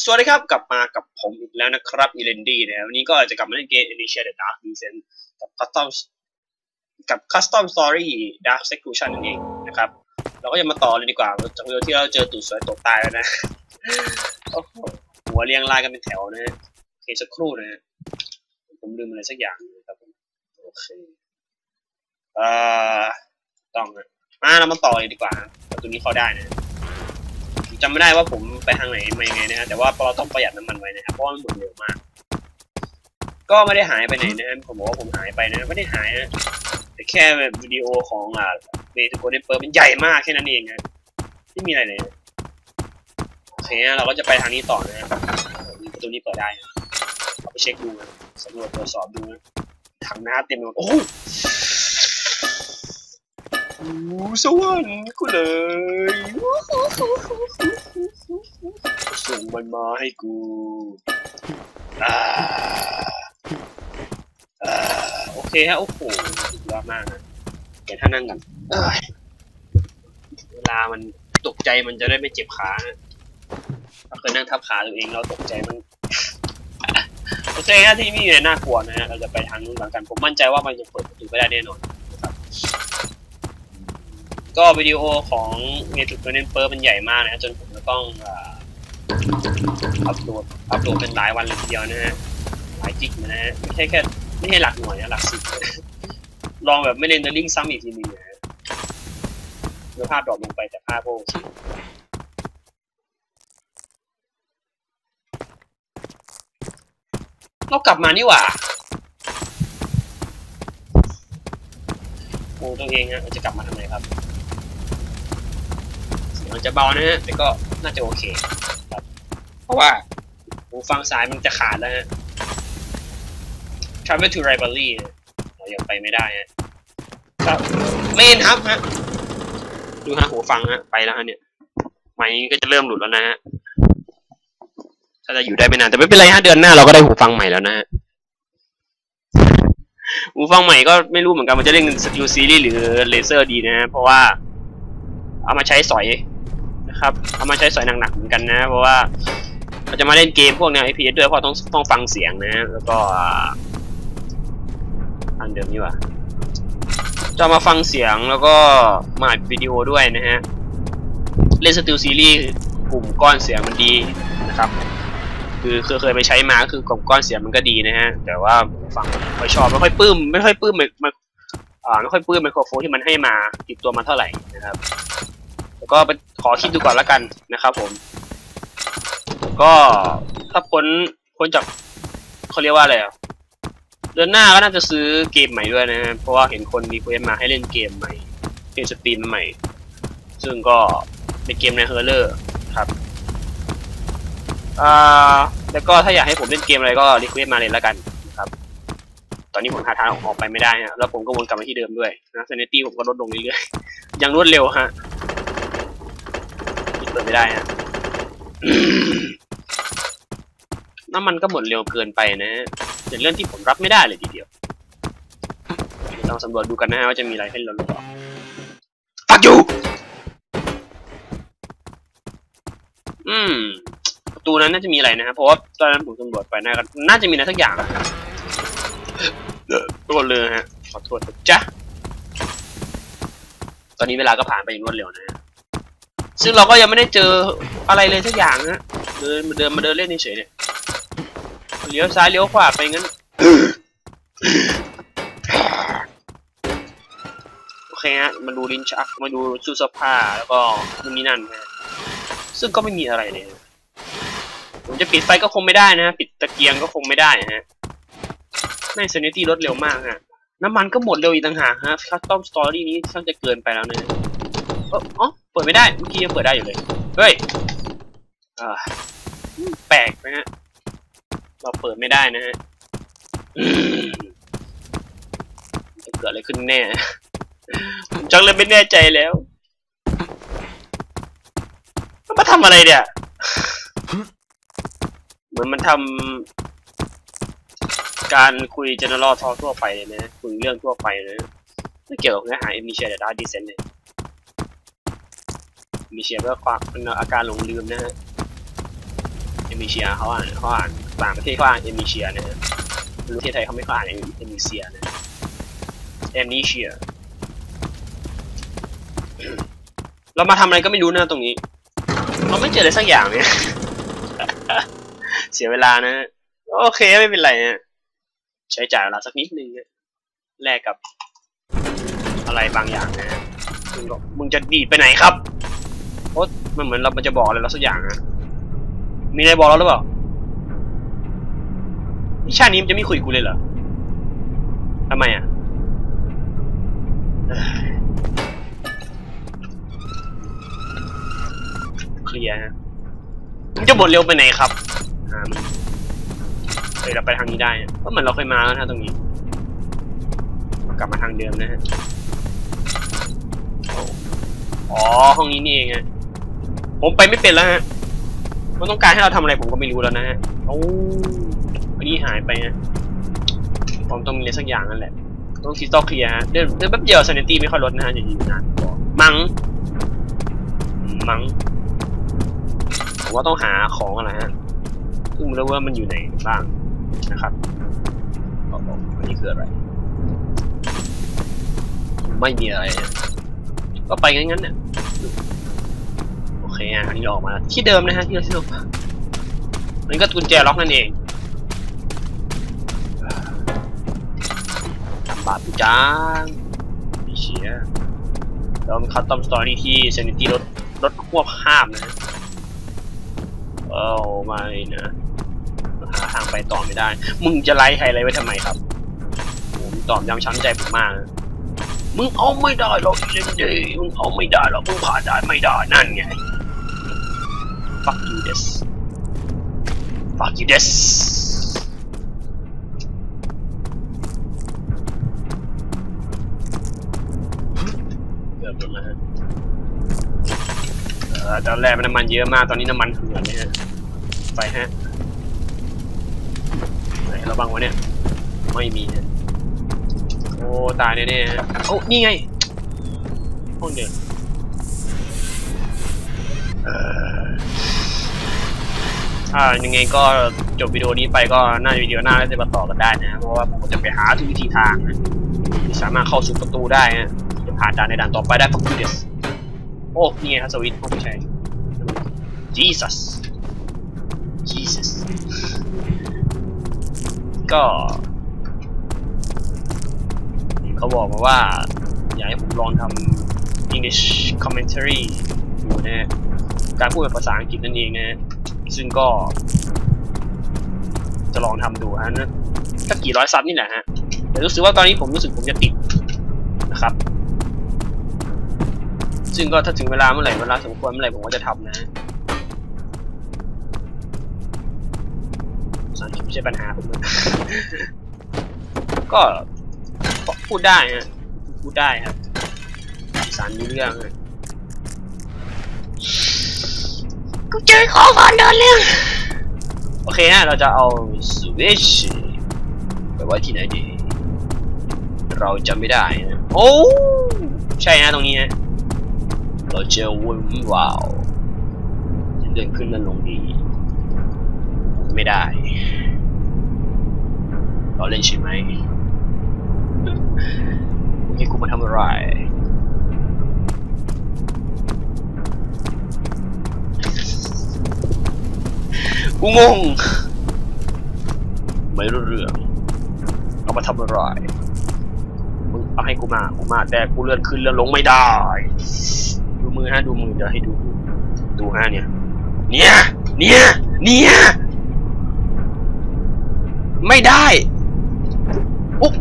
สวัสดีครับ กลับมากับผมอีกแล้วนะครับอีเลนดี้นะวันนี้ก็จะกลับมาเล่นเกม Initiate the Dark Descent กับ Custom กับ Custom Story Dark Seclusion นั่นเองนะครับ เราก็จะมาต่อเลยดีกว่าจากเรื่องที่เราเจอตูดสวยตกตายแล้วนะโอ้โหหัวเรียงรายกันเป็นแถวนะฮะโอเคสักครู่นะฮะผมลืมอะไรสักอย่างนะครับผมโอเคเอ่อต้องนะมาเรามาต่อเลยดีกว่าประตูนี้เข้าได้นะ จำไม่ได้ว่าผมไปทางไหนมายังไงนะฮะแต่ว่าเราต้องประหยัดน้ำมันไว้นะครับเพราะว่ามันหมดเร็วมาก ก็ไม่ได้หายไปไหนนะฮะผมบอกว่าผมหายไปนะไม่ได้หายนะแต่แค่วิดีโอของอ่าเมทูโกเดเปอร์มันใหญ่มากแค่นั้นเองนะไม่มีอะไรเลยโอเคนะเราก็จะไปทางนี้ต่อนะครับประตูนี้เปิดได้นะเอาไปเช็คดูนะสำรวจตรวจสอบดูนะถังน้ำเต็มไปหมดโอ้ สวรรค์กูเลยส่งมันมาให้กูอ่าอ่าโอเคฮะ โอ้โหสุดยอดมากนะเดี๋ยวท่านั่งกันเวลามันตกใจมันจะได้ไม่เจ็บขานะถ้าเคยนั่งทับขาตัวเองเราตกใจมันโอเคฮะที่นี่เนี่ยน่ากลัวนะฮะเราจะไปทางนู้นหลังกัน ผมมั่นใจว่ามันจะเปิดประตูไม่ได้แน่นอน ก็วิดีโอของเมทุกเนนเปอร์มันใหญ่มากนะจนผมจะต้องอ่าอัพโหลดอัพโหลดเป็นหลายวันเลยทีเดียวนะฮะหลายจิกนะฮะไม่ใช่แค่ไม่ใช่หลักหน่วยนะหลักสิบลองแบบไม่เล่นเดอร์ลิงซ้ำอีกทีหนึงนะฮะเนื้อภาพดรอปลงไปแต่ภาพโอเคเรากลับมานี่หว่าโอ้ตัวเองฮะเราจะกลับมาทำไมครับ มันจะเบานะฮะแต่ก็น่าจะโอเคครับเพราะว่าหูฟังซ้ายมันจะขาดแล้วฮะ Travel to Rivalry เรายังไปไม่ได้ฮะครับเมนครับฮะดูฮะหูฟังฮะไปแล้วฮะเนี่ยไมค์ก็จะเริ่มหลุดแล้วนะฮะถ้าจะอยู่ได้ไม่นานแต่ไม่เป็นไรฮะเดือนหน้าเราก็ได้หูฟังใหม่แล้วนะฮะหูฟังใหม่ก็ไม่รู้เหมือนกันมันจะเล่นสกิลซีรีส์หรือเลเซอร์ดีนะฮะเพราะว่าเอามาใช้สอย นะครับเอามาใช้สอยหนักๆเหมือนกันนะ เพราะว่าเราจะมาเล่นเกมพวกแนว FPS ด้วยเพราะต้องต้องฟังเสียงนะ แล้วก็อันเดิมนี่ว่ะจะมาฟังเสียงแล้วก็มาอัดวิดีโอด้วยนะฮะ เล่นสติลซีรีส์กลุ่มก้อนเสียงมันดีนะครับ คือเคยเคยไปใช้มาก็คือกลุ่มก้อนเสียงมันก็ดีนะฮะ แต่ว่าฟังไม่ค่อยชอบไม่ค่อยปลื้มไม่ค่อยปลื้มมันอ่าไม่ค่อยปลื้มไมโครโฟนที่มันให้มาติดตัวมาเท่าไหร่นะครับ ก็ไปขอคิดดูก่อนล้วกันนะครับผม ก็ถ้าพ้นพ้นจากเขาเรียกว่าอะไรอะเดือนหน้าก็น่าจะซื้อเกมใหม่ด้วยนะเพราะว่าเห็นคนมีเควสมาให้เล่นเกมใหม่เกมสตรีมใหม่ ซึ่งก็เป็นเกมในเฮอร์เลอร์ครับอ่าแล้วก็ถ้าอยากให้ผมเล่นเกมอะไรก็รีเควสมาเลยแล้วกันนะครับ ตอนนี้ผมหาทางออกไปไม่ได้ฮะแล้วผมก็วนกลับมาที่เดิมด้วยนะเซนตี้ผมก็ลดลงเรื่อยๆอย่างรวดเร็วฮะ เปิดไม่ได้ฮะน้ำมันก็หมดเร็วเกินไปนะฮะเป็นเรื่องที่ผมรับไม่ได้เลยทีเดียวลองสำรวจดูกันนะฮะว่าจะมีอะไรให้เราหรือเปล่า Fuck you อืมประตูนั้นน่าจะมีอะไรนะฮะเพราะว่าตอนนั้นผมสำรวจไปน่าน่าจะมีอะไรสักอย่างนะทุกคนเลยฮะขอโทษนะจ๊ะตอนนี้เวลาก็ผ่านไปอย่างรวดเร็วนะฮะ ซึ่งเราก็ยังไม่ได้เจออะไรเลยสักอย่างนะเดินมาเดินมาเดินเล่นเฉยเนี่ยเลี้ยวซ้ายเลี้ยวขวาไปงั้นโอเคฮะมาดูลิ้นชักมาดูตู้เสื้อผ้าแล้วก็นู่นนี่นั่นนะซึ่งก็ไม่มีอะไรเลยผมจะปิดไฟก็คงไม่ได้นะปิดตะเกียงก็คงไม่ได้นะฮะแม่เซนิตี้ลดเร็วมากฮะน้ำมันก็หมดเร็วอีกต่างหากฮะคัสตอมสตอรี่นี้ช่างจะเกินไปแล้วเนะเออ อ๋อเปิดไม่ได้เมื่อกี้ยังเปิดได้อยู่เลย เฮ้ยแปลกนะฮะ เราเปิดไม่ได้นะฮะจะเกิดอะไรขึ้นแน่ ผมจังเลยไม่แน่ใจแล้วมันมาทำอะไรเนี่ยเหมือนมันทำการคุย general talk ทั่วไปเลยนะ คุยเรื่องทั่วไปนะไม่เกี่ยวกับเนื้อหา initial data descent เลย มีเชียร์ว่าความเป็นอาการหลงลืมนะฮะเอมิเชียเขาอ่านเขาอ่านต่างประเทศเขาอ่านเอมิเชียนะฮะประเทศไทยเขาไม่เขาอ่านเอมิเชียนะเอมิเชียเรามาทำอะไรก็ไม่รู้นะตรงนี้ เราไม่เจออะไรสักอย่างเนี่ยเสียเวลานะ โอเคไม่เป็นไรนะใช้จ่ายเวลาสักนิดนึงแลกกับอะไรบางอย่างนะมึงบอกมึงจะดีไปไหนครับ มันเหมือนเรามันจะบอกอะไรเราสักอย่างนะมีอะไรบอกเราหรือเปล่าวิชาตินี้มันจะไม่คุยกูเลยเหรอทำไมอะเคลียร์ฮะมึงจะบ่นเร็วไปไหนครับหามึงเฮ้ยเราไปทางนี้ได้นะเพราะเหมือนเราเคยมาแล้วนะตรงนี้ กลับมาทางเดิมนะฮะอ้อ๋อห้องนี้นี่เองฮะ ผมไปไม่เป็นแล้วฮะ มันต้องการให้เราทำอะไรผมก็ไม่รู้แล้วนะฮะโอ้อันนี้หายไปฮะผมต้องมีอะไรสักอย่างนั่นแหละ ต้องคิดต่อเคลียร์ฮะ เดินเดินแป๊บเดียวซนิตี้ไม่ค่อยลดนะฮะอย่ายืนนานพอมัง มัง ผมว่าต้องหาของอะไรฮะซึ่งไม่รู้ว่ามันอยู่ไหนบ้างนะครับอ๋ออันนี้คืออะไร ไม่มีอะไร ก็ไปงั้นๆเนี่ย อเคอะอันนี้ออกมาที่เดิมนะฮะที่เราที่เราอันก็กุญแจล็อกนั่นเองทำบาปอยู่จังมีเชียแล้วมีคัสตอมสตอรี่ที่เซนิตี้ลดลดควบห้ามนะโอ้ไม่นะหาทางไปต่อไม่ได้ มึงจะไล่ใครอะไรไว้ทำไมครับผมตอบย้ำช้ำใจผมมากมึงเอาไม่ได้หรอกอีเลนเดย์มึงเอาไม่ได้หรอกมึงผ่านได้ไม่ได้นั่นไง fuck you this fuck you this เกือบหมดแล้วฮะเออตอนแรกมันน้ำมันเยอะมาก ตอนนี้น้ำมันเหือดเลยฮะไปฮะไหนเราบังวะเนี่ย ไม่มีฮะโอ้ ตายแน่ๆฮะโอ้นี่ไงห้องเดิมเออ อ่ายังไงก็จบวิดีโอนี้ไปก็น่าวิดีโอหน้าจะมาต่อกันได้นะเพราะว่าผมจะไปหาทุกวิธีทางนะที่สามารถเข้าสู่ประตูได้นะจะผ่านด่านในด่านต่อไปได้ฟังดูเดสโอ้นี่ไงครับสวิตช์โอ้ไม่ใช่ Jesus Jesus ก็เขาบอกมาว่า อยากให้ผมลองทำ English commentary ดูนะการพูดเป็นภาษาอังกฤษนั่นเองนะ ซึ่งก็ จะลองทำดูฮะนะก็กี่ร้อยซับนี่แหละฮะแต่รู้สึกว่าตอนนี้ผมรู้สึกผมจะติดนะครับ ซึ่งก็ถ้าถึงเวลาเมื่อไหร่เวลาสมควรเมื่อไหร่ผมก็จะทำนะภาษาอังกฤษไม่ใช่ปัญหาผมก็พูดได้ฮะพูดได้ครับสารมีเรื่องฮะ กูเจอของก่อนเดินเรื่องโอเคฮะเราจะเอาสวิชไปไว้ที่ไหนดี เราจะไม่ได้นะโอ้ใช่ฮะตรงนี้ฮะเราเจอวนว้าวเดินขึ้นนั่นลงดี ไม่ได้ เราเล่นใช่ไหมโอเคกูมาทำอะไร กูงง ไม่รู้เรื่อง เอามาทำอะไรมึงเอาให้กูมา กูมา แต่กูเลื่อนขึ้นเลื่อนลงไม่ได้ ดูมือฮะ ดูมือเดี๋ยวให้ดู ดูฮะเนี่ย เนี่ย เนี่ย เนี่ย ไม่ได้อุ๊บ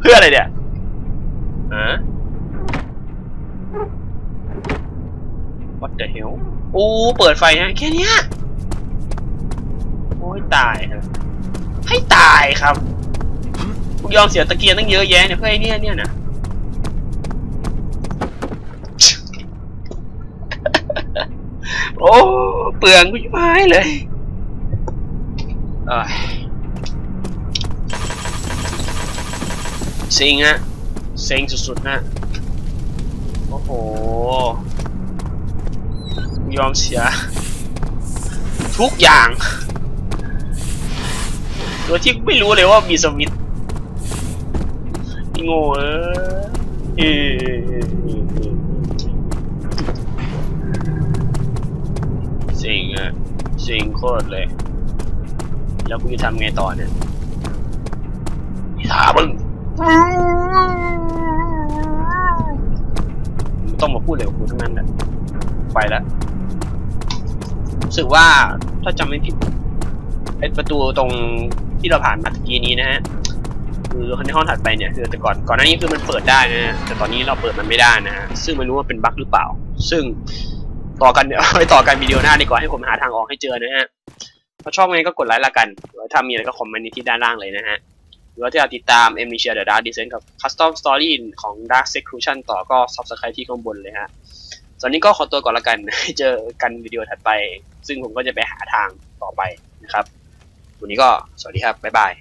เพื่ออะไรเนี่ยฮะ What the hell โอ้เปิดไฟฮะแค่เนี้ยโอ้ยตายครับให้ตายครับกูยอมเสียตะเกียงตั้งเยอะแยะเนี่ยเพื่อไอ้เนี่ยเนี่ยนะโอ้เปลืองกูชิบหายเลยเอ้ยเซ็งฮะเซ็งสุดๆฮะโอ้โห ยอมเสีย ทุกอย่าง โดยที่ไม่รู้เลยว่ามีสวิตโง่เออสิงอะสิงโคตรเลย แล้วกูจะทำไงต่อเนี่ยถามมึงต้องมาพูดเลยกับกูทั้งนั้นแหละไปแล้ว รู้สึกว่าถ้าจำไม่ผิดไอประตูตรงที่เราผ่านมาตะกี้นี้นะฮะคือในห้องถัดไปเนี่ยคือแต่ก่อนก่อนหน้านี้คือมันเปิดได้นะฮะแต่ตอนนี้เราเปิดมันไม่ได้นะฮะซึ่งไม่รู้ว่าเป็นบั๊กหรือเปล่า ซึ่งต่อกันไปต่อกันวิดีโอหน้าดีกว่าให้ผมหาทางออกให้เจอนะฮะถ้าชอบไงก็กดไลค์ละกันหรือถ้ามีอะไรก็คอมเมนต์ที่ด้านล่างเลยนะฮะหรือว่าถ้าอยาติดตาม m อ็ม h a r e The Dark Descent กับ Custom Story ของ Dark Seclusion ต่อก็ Subscribe ที่ข้างบนเลยฮะ ตอนนี้ก็ขอตัวก่อนละกันให้เจอกันวิดีโอถัดไป ซึ่งผมก็จะไปหาทางต่อไปนะครับ วันนี้ก็สวัสดีครับ บ๊ายบาย